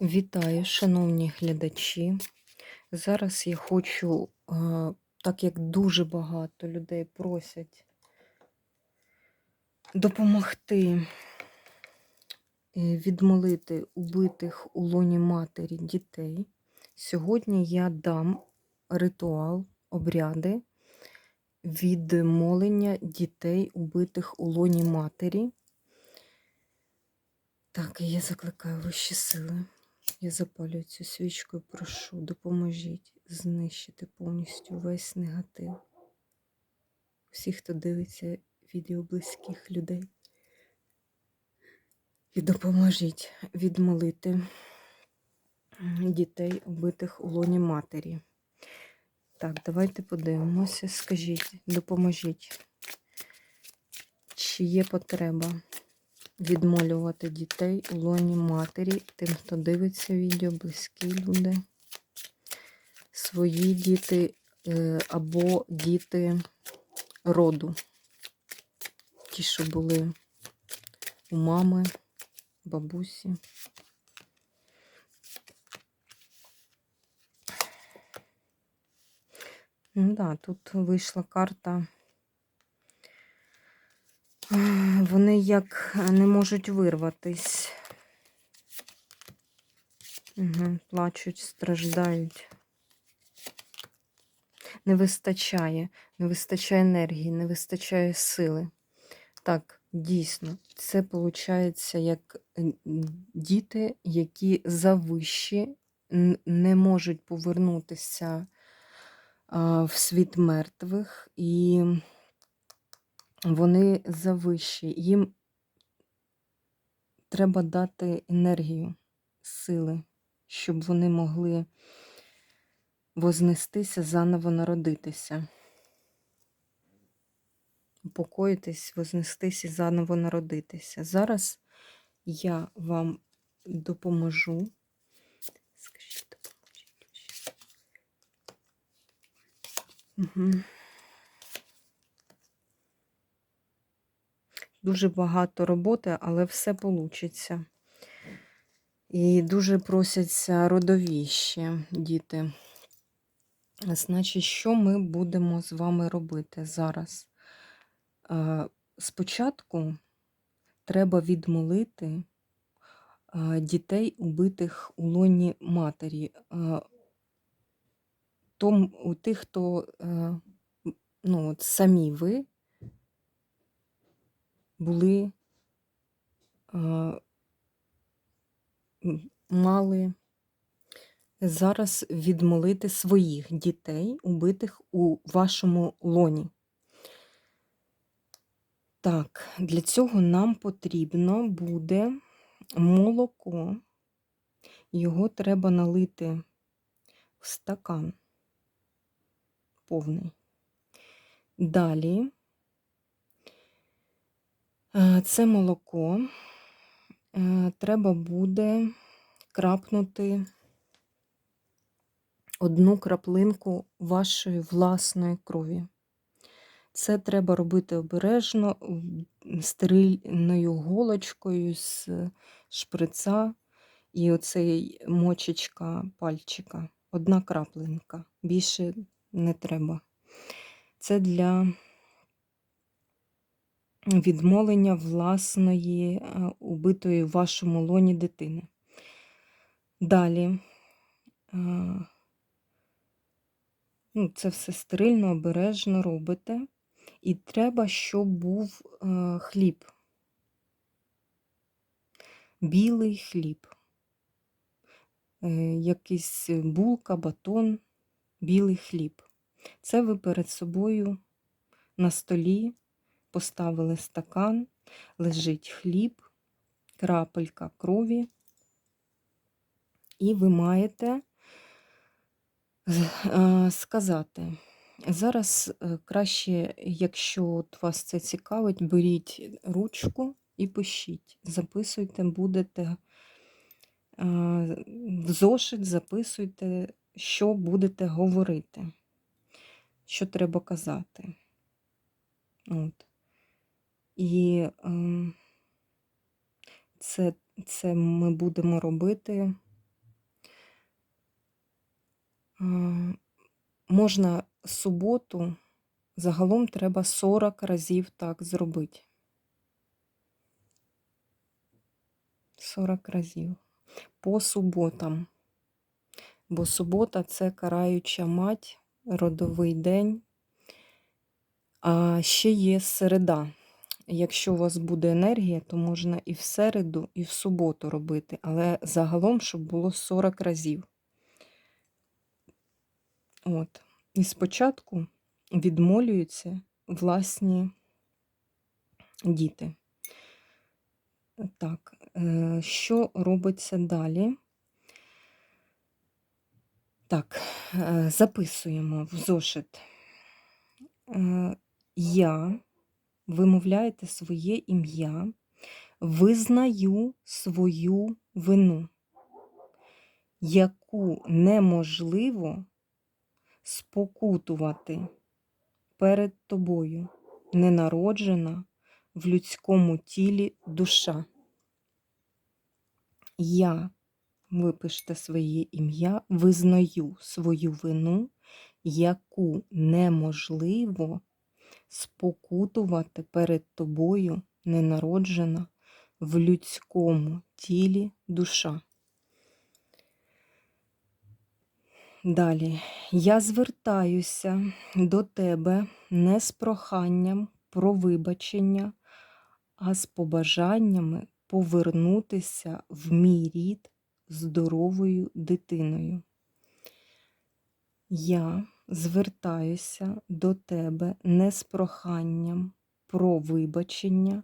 Вітаю, шановні глядачі. Зараз я хочу, е, так як дуже багато людей просять допомогти е, відмолити убитих у лоні матері дітей. Сьогодні я дам ритуал, обряди відмолення дітей, убитих у лоні матері. Так, і я закликаю вищі сили. Я запалюю цю свічку і прошу, допоможіть знищити повністю весь негатив. Всіх, хто дивиться відео близьких людей. І допоможіть відмолити дітей, убитих у лоні матері. Так, давайте подивимося. Скажіть, допоможіть, чи є потреба відмолювати дітей у лоні матері, тим, хто дивиться відео, близькі люди, свої діти е, або діти роду, ті, що були у мами, бабусі. Ну да, тут вийшла карта. Вони як не можуть вирватись. Угу, плачуть, страждають. Не вистачає, не вистачає енергії, не вистачає сили. Так, дійсно, це виходить як діти, які завищі, не можуть повернутися в світ мертвих, і вони завищі. Їм треба дати енергію, сили, щоб вони могли вознестися, заново народитися. Упокоїтись, вознестись і заново народитися. Зараз я вам допоможу. Скажіть, допоможіть. Угу. Дуже багато роботи, але все вийде. І дуже просяться родові ще діти. Значить, що ми будемо з вами робити зараз? Е, Спочатку треба відмолити е, дітей, убитих у лоні матері. Е, у тих, хто ну, от самі ви були, мали зараз відмолити своїх дітей, убитих у вашому лоні. Так, для цього нам потрібно буде молоко. Його треба налити в стакан повний. Далі це молоко е, треба буде крапнути одну краплинку вашої власної крові. Це треба робити обережно, стерильною голочкою з шприца і оцей мочечка пальчика. Одна краплинка. Більше не треба. Це для відмолення власної е, убитої в вашому лоні дитини. Далі. е, Ну, це все стерильно, обережно робите. І треба, щоб був е, хліб. Білий хліб. Якийсь булка, батон, білий хліб. Це ви перед собою на столі поставили стакан, лежить хліб, крапелька крові, і ви маєте е, сказати. Зараз е, краще, якщо от вас це цікавить, беріть ручку і пишіть. Записуйте, будете е, в зошит, записуйте, що будете говорити, що треба казати. От. І ем, це, це ми будемо робити Е, Можна суботу, загалом треба 40 разів так зробити. 40 разів. По суботам. Бо субота це караюча мать, родовий день. А ще є середа. Якщо у вас буде енергія, то можна і в середу, і в суботу робити. Але загалом, щоб було 40 разів. От. І спочатку відмолюються власні діти. Так, е, що робиться далі? Так, е, записуємо в зошит. Е, Я вимовляєте своє ім'я, визнаю свою вину, яку неможливо спокутувати перед тобою, ненароджена в людському тілі душа. Я випишете своє ім'я, визнаю свою вину, яку неможливо спокутувати перед тобою, ненароджена в людському тілі душа. Далі. Я звертаюся до тебе не з проханням про вибачення, а з побажаннями повернутися в мій рід здоровою дитиною. Я звертаюся до тебе не з проханням про вибачення,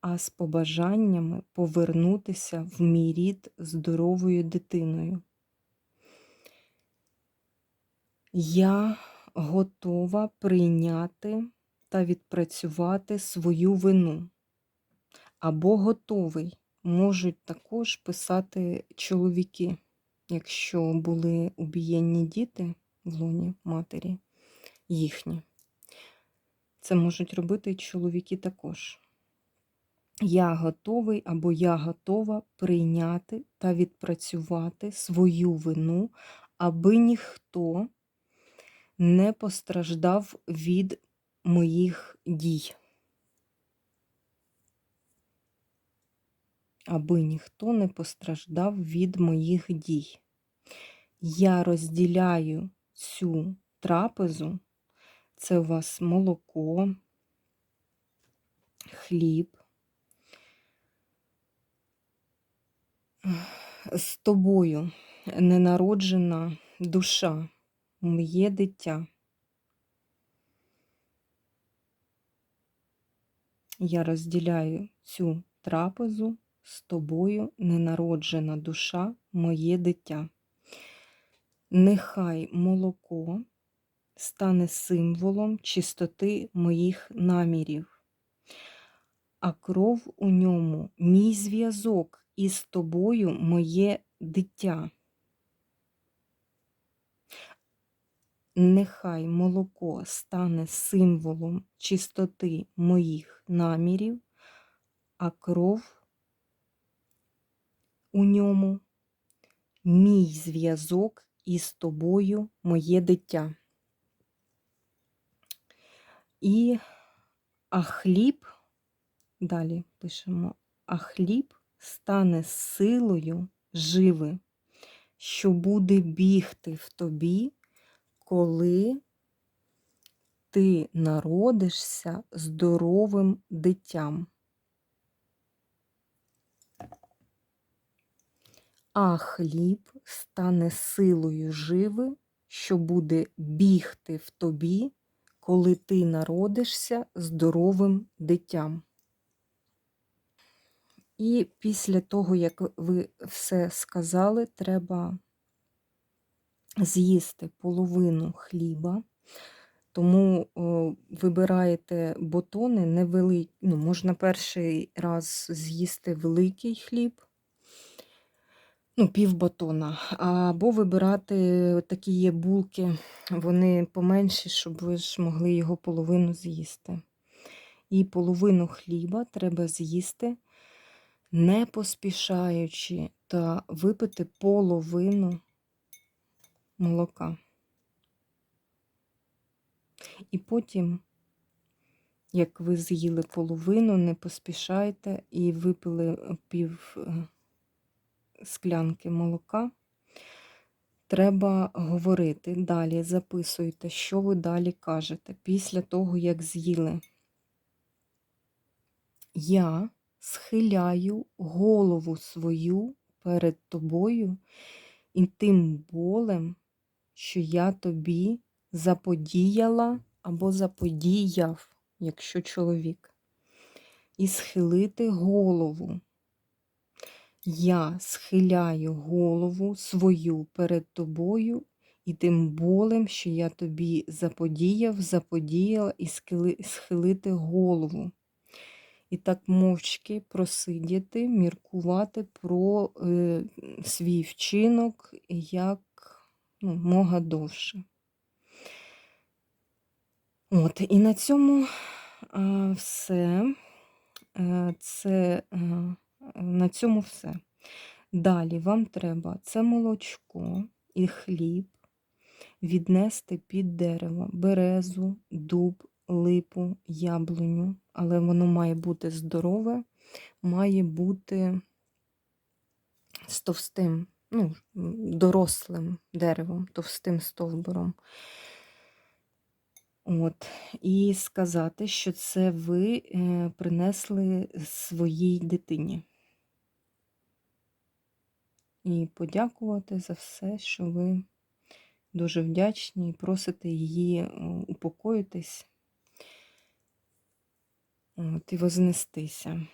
а з побажаннями повернутися в мій рід здоровою дитиною. Я готова прийняти та відпрацювати свою вину. Або готовий можуть також писати чоловіки, якщо були убієнні діти лоні матері їхні. Це можуть робити і чоловіки також. Я готовий або я готова прийняти та відпрацювати свою вину, аби ніхто не постраждав від моїх дій. Аби ніхто не постраждав від моїх дій. Я розділяю цю трапезу, це у вас молоко, хліб. З тобою ненароджена душа, моє дитя. Я розділяю цю трапезу з тобою, ненароджена душа, моє дитя. Нехай молоко стане символом чистоти моїх намірів, а кров у ньому мій зв'язок із тобою, моє дитя. Нехай молоко стане символом чистоти моїх намірів, а кров у ньому мій зв'язок із тобою, моє дитя. І а хліб, далі пишемо, а хліб стане силою живи, що буде бігти в тобі, коли ти народишся здоровим дитям. а хліб стане силою живи, що буде бігти в тобі, коли ти народишся здоровим дитям. І після того, як ви все сказали, треба з'їсти половину хліба, тому о, вибираєте ботони невеликі, ну, можна перший раз з'їсти великий хліб, ну, пів батона. Або вибирати такі є булки, вони поменші, щоб ви ж могли його половину з'їсти. І половину хліба треба з'їсти, не поспішаючи, та випити половину молока. І потім, як ви з'їли половину, не поспішайте і випили пів е, склянки молока. Треба говорити далі, записуйте, що ви далі кажете після того, як з'їли. Я схиляю голову свою перед тобою і тим болем, що я тобі заподіяла або заподіяв, якщо чоловік, і схилити голову. Я схиляю голову свою перед тобою і тим болем, що я тобі заподіяв, заподіяла і схилити голову. І так мовчки просидіти, міркувати про е, свій вчинок як ну, мога довше. От, і на цьому а, все. Е, Це е, на цьому все. Далі вам треба це молочко і хліб віднести під дерево, березу, дуб, липу, яблуню, але воно має бути здорове, має бути з товстим, ну, дорослим деревом, товстим стовбуром. От, і сказати, що це ви е, принесли своїй дитині. І подякувати за все, що ви дуже вдячні і просите її е, упокоїтись і вознестися.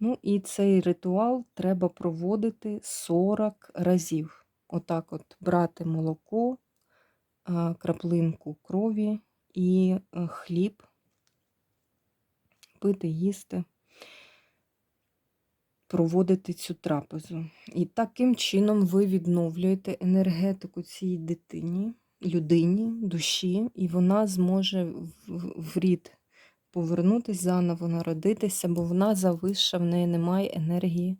Ну, і цей ритуал треба проводити 40 разів. Отак от брати молоко, краплинку крові і е, хліб, пити, їсти, проводити цю трапезу. І таким чином ви відновлюєте енергетику цій дитині, людині, душі, і вона зможе в- рід повернутися, заново народитися, бо вона завища, в неї немає енергії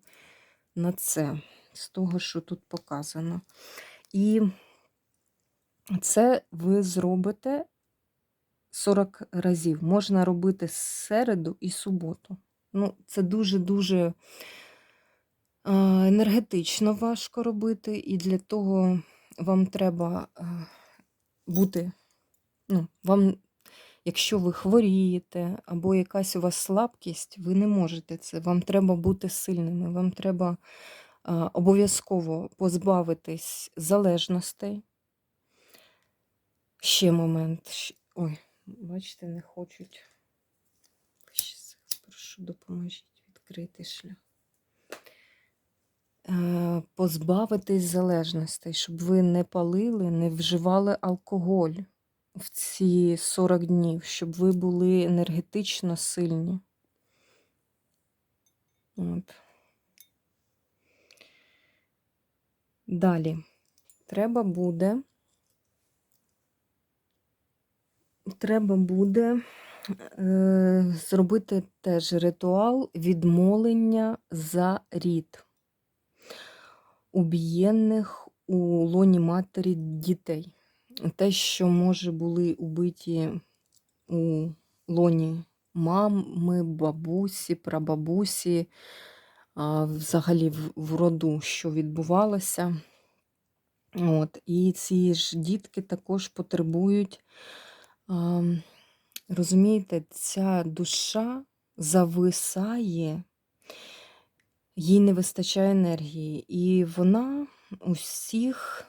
на це, з того, що тут показано. І це ви зробите 40 разів. Можна робити середу і суботу. Ну, це дуже-дуже енергетично важко робити, і для того вам треба бути, ну, вам, якщо ви хворієте, або якась у вас слабкість, ви не можете це. Вам треба бути сильними, вам треба обов'язково позбавитись залежностей. Ще момент. Ой, бачите, не хочуть. Прошу, допоможіть відкрити шлях. Е, Позбавитись залежностей, щоб ви не палили, не вживали алкоголь в ці 40 днів, щоб ви були енергетично сильні. От. Далі. Треба буде треба буде зробити теж ритуал відмолення за рід убієнних у лоні матері дітей. Те, що, може, були убиті у лоні мами, бабусі, прабабусі, взагалі в, роду, що відбувалося. От, і ці ж дітки також потребують розумієте, ця душа зависає, їй не вистачає енергії, і вона усіх,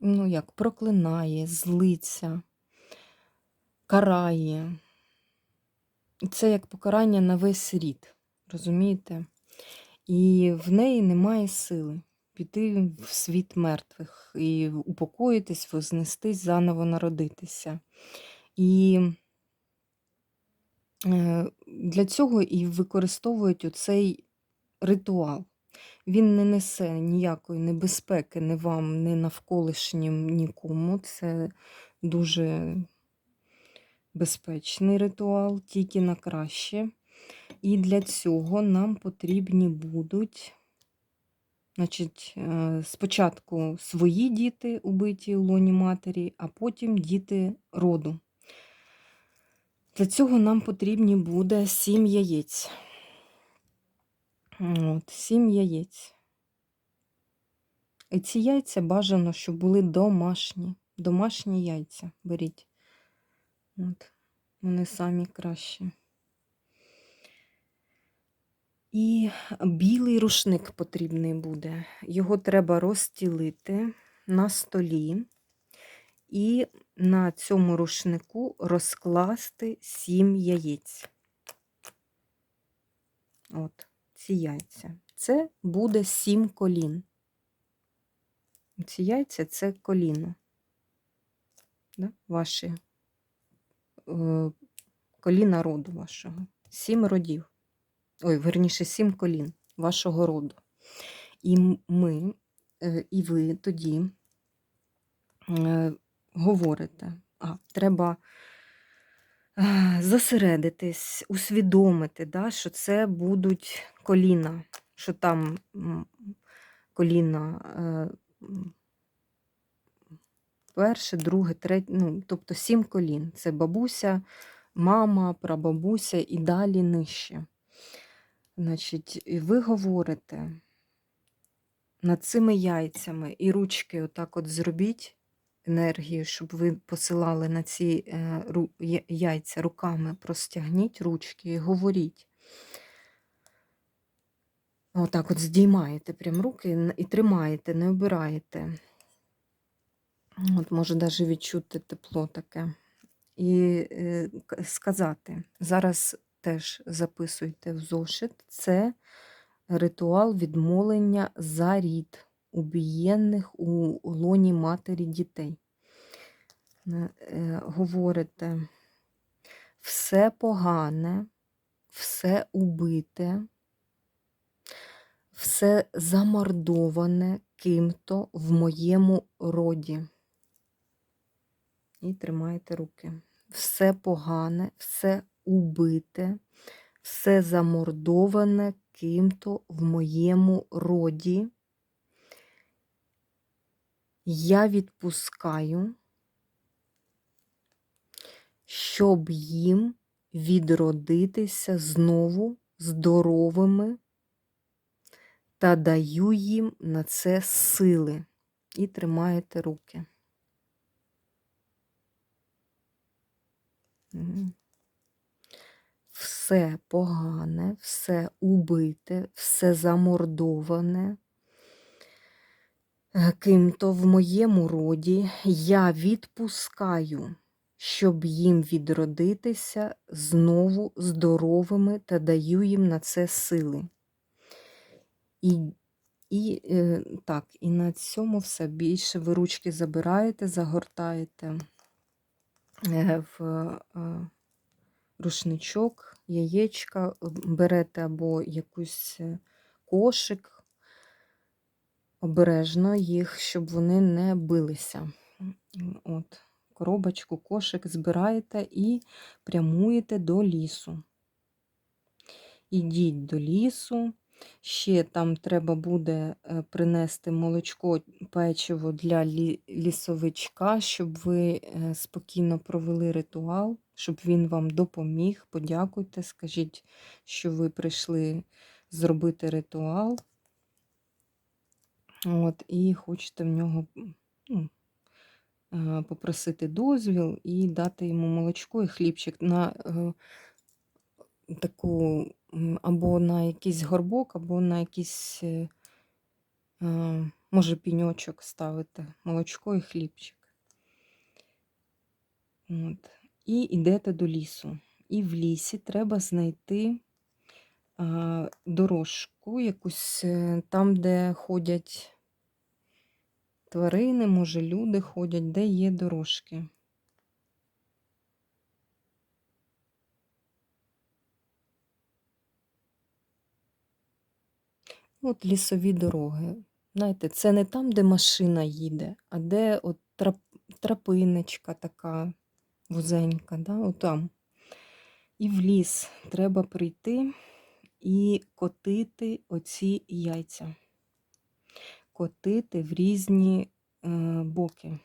ну як, проклинає, злиться, карає. Це як покарання на весь рід, розумієте? І в неї немає сили піти в світ мертвих і упокоїтись, вознестись, заново народитися. І е, для цього і використовують оцей ритуал. Він не несе ніякої небезпеки ні вам, ні навколишнім нікому. Це дуже безпечний ритуал, тільки на краще. І для цього нам потрібні будуть Значить, е, спочатку свої діти убиті у лоні матері, а потім діти роду. Для цього нам потрібні буде 7 яєць. От, 7 яєць. І ці яйця бажано, щоб були домашні. Домашні яйця беріть. От, вони самі кращі. І білий рушник потрібний буде. Його треба розстілити на столі і на цьому рушнику розкласти 7 яєць. От, ці яйця. Це буде 7 колін. Ці яйця це коліно. Да? Ваші е, коліна роду вашого. Сім родів. Ой, верніше, сім колін вашого роду. І ми, е, і ви тоді е, говорите, а, треба е, зосередитись, усвідомити, да, що це будуть коліна, що там коліна перше, друге, третє, ну, тобто сім колін. Це бабуся, мама, прабабуся і далі нижче. Значить, ви говорите над цими яйцями і ручки отак от зробіть енергію, щоб ви посилали на ці е, яйця руками, простягніть ручки і говоріть. Отак от здіймаєте прям руки і тримаєте, не обираєте. От може навіть відчути тепло таке. І е, сказати, зараз теж записуйте в зошит, це ритуал відмолення за рід убієнних у лоні матері дітей. Е, е, Говорите, все погане, все убите, все замордоване ким-то в моєму роді. І тримаєте руки. Все погане, все убите, все замордоване ким-то в моєму роді. Я відпускаю, щоб їм відродитися знову здоровими та даю їм на це сили. І тримаєте руки. Все погане, все убите, все замордоване. е, Ким-то в моєму роді я відпускаю, щоб їм відродитися знову здоровими та даю їм на це сили. І, і е, так, і на цьому все більше ви ручки забираєте, загортаєте е, в рушничок, яєчка, е, берете або якусь е, кошик, обережно їх, щоб вони не билися. От, коробочку, кошик збираєте і прямуєте до лісу. Ідіть до лісу. Ще там треба буде е, принести молочко, печиво для лісовичка, щоб ви е, спокійно провели ритуал, щоб він вам допоміг. Подякуйте, скажіть, що ви прийшли зробити ритуал. От, і хочете в нього ну, е, попросити дозвіл і дати йому молочко і хлібчик на таку або на якийсь горбок, або на якийсь, е, може, піньочок ставити, молочко і хлібчик. От. І йдете до лісу. І в лісі треба знайти дорожку, якусь е, там, де ходять тварини, може, люди ходять, де є дорожки. От лісові дороги. Знаєте, це не там, де машина їде, а де от трап, трапиночка така вузенька, да? отам. І в ліс треба прийти і котити оці яйця. котити в різні е, боки.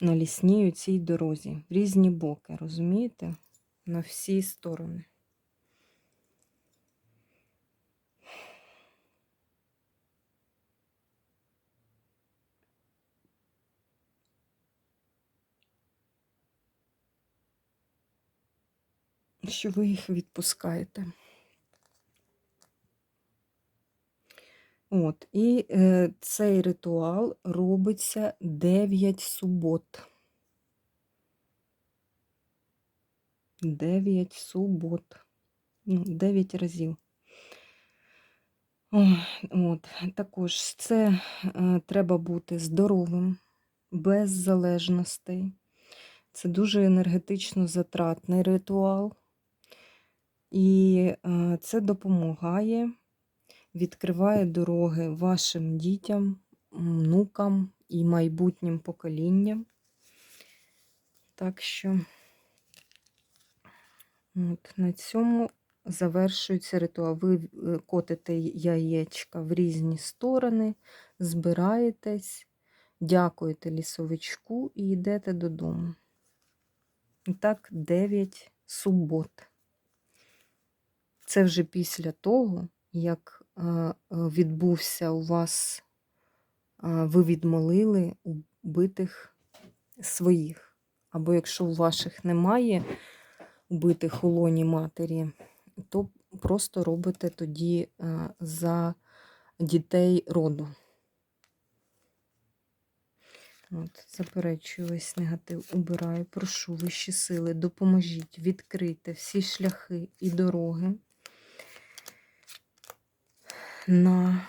На лісній цій дорозі. В різні боки, розумієте? На всі сторони. Що ви їх відпускаєте. От, і е, цей ритуал робиться 9 субот. 9 субот. Ну, 9 разів. О, от, також це е, треба бути здоровим, без залежностей. Це дуже енергетично затратний ритуал. І е, це допомагає відкриває дороги вашим дітям, внукам і майбутнім поколінням. Так що от, на цьому завершується ритуал. Ви е, котите яєчка в різні сторони, збираєтесь, дякуєте лісовичку і йдете додому. І так, 9 субот. Це вже після того, як відбувся у вас, ви відмолили убитих своїх. Або якщо у ваших немає убитих у лоні матері, то просто робите тоді за дітей роду. От, Заперечую весь негатив, убираю, прошу вищі сили, допоможіть відкрити всі шляхи і дороги на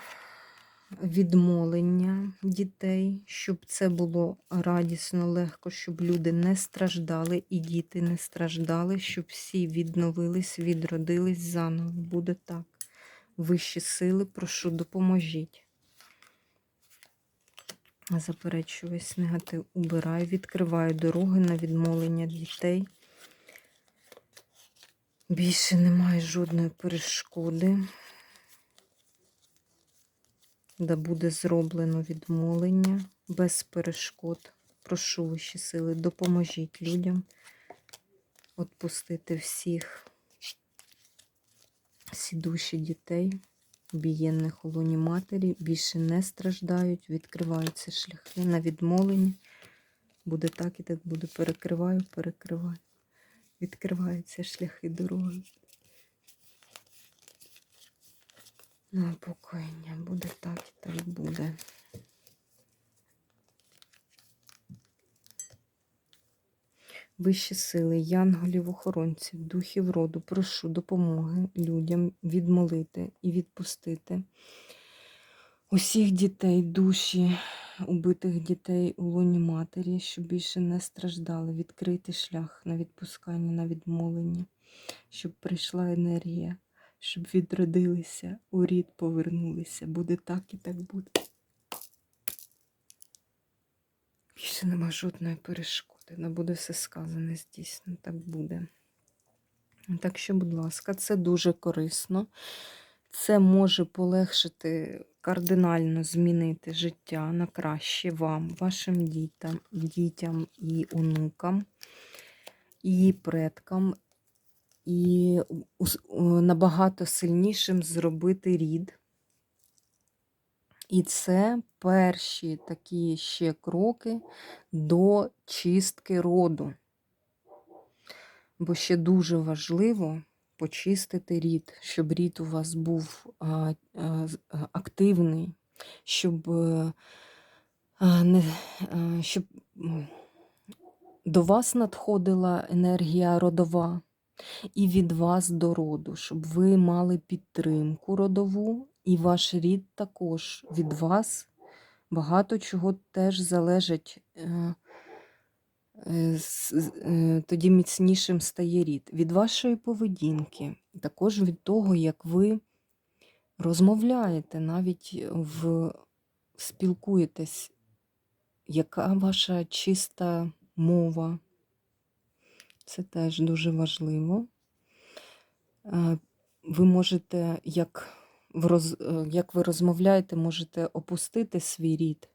відмолення дітей, щоб це було радісно, легко, щоб люди не страждали і діти не страждали, щоб всі відновились, відродились заново. Буде так. Вищі сили, прошу, допоможіть. Заперечую весь негатив, убираю, відкриваю дороги на відмолення дітей. Більше немає жодної перешкоди де буде зроблено відмолення без перешкод. Прошу вищі сили, допоможіть людям відпустити всіх всі душі дітей, обієнних у луні матері, більше не страждають, відкриваються шляхи на відмолення. Буде так і так буде. Перекриваю, перекриваю. Відкриваються шляхи дороги. На покоєння буде так і так буде. Вищі сили, янголів, охоронців, духів роду, прошу допомоги людям відмолити і відпустити усіх дітей, душі, убитих дітей у лоні матері, щоб більше не страждали, відкрити шлях на відпускання, на відмолення, щоб прийшла енергія щоб відродилися, у рід повернулися. Буде так і так буде. Більше нема жодної перешкоди. Не буде все сказане, здійсно, так буде. Так що, будь ласка, це дуже корисно. Це може полегшити, кардинально змінити життя на краще вам, вашим дітям, дітям і онукам, і предкам, і набагато сильнішим зробити рід. І це перші такі ще кроки до чистки роду. Бо ще дуже важливо почистити рід, щоб рід у вас був активний, щоб, не, щоб до вас надходила енергія родова і від вас до роду, щоб ви мали підтримку родову, і ваш рід також від вас багато чого теж залежить. Е, е, е, тоді міцнішим стає рід. Від вашої поведінки, також від того, як ви розмовляєте, навіть в спілкуєтесь, яка ваша чиста мова. Це теж дуже важливо. Е, ви можете як е, як ви розмовляєте, можете опустити свій рід,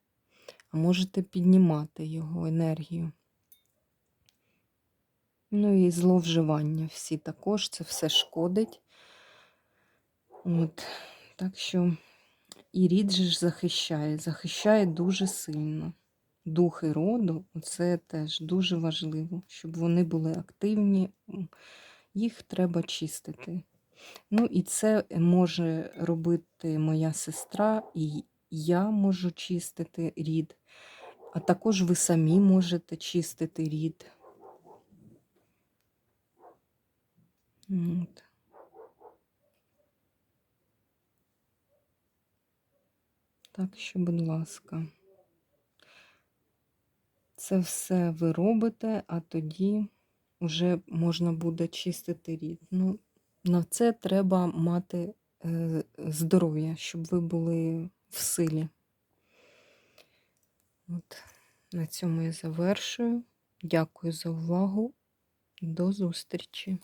а можете піднімати його енергію. Ну і зловживання всі також, це все шкодить. От, так що і рід же ж захищає, захищає дуже сильно. Духи роду це теж дуже важливо, щоб вони були активні, їх треба чистити. Ну і це може робити моя сестра, і я можу чистити рід, а також ви самі можете чистити рід. От. Так що, будь ласка, це все ви робите, а тоді вже можна буде чистити рід. Ну, на це треба мати е, здоров'я, щоб ви були в силі. От, на цьому я завершую. Дякую за увагу. До зустрічі!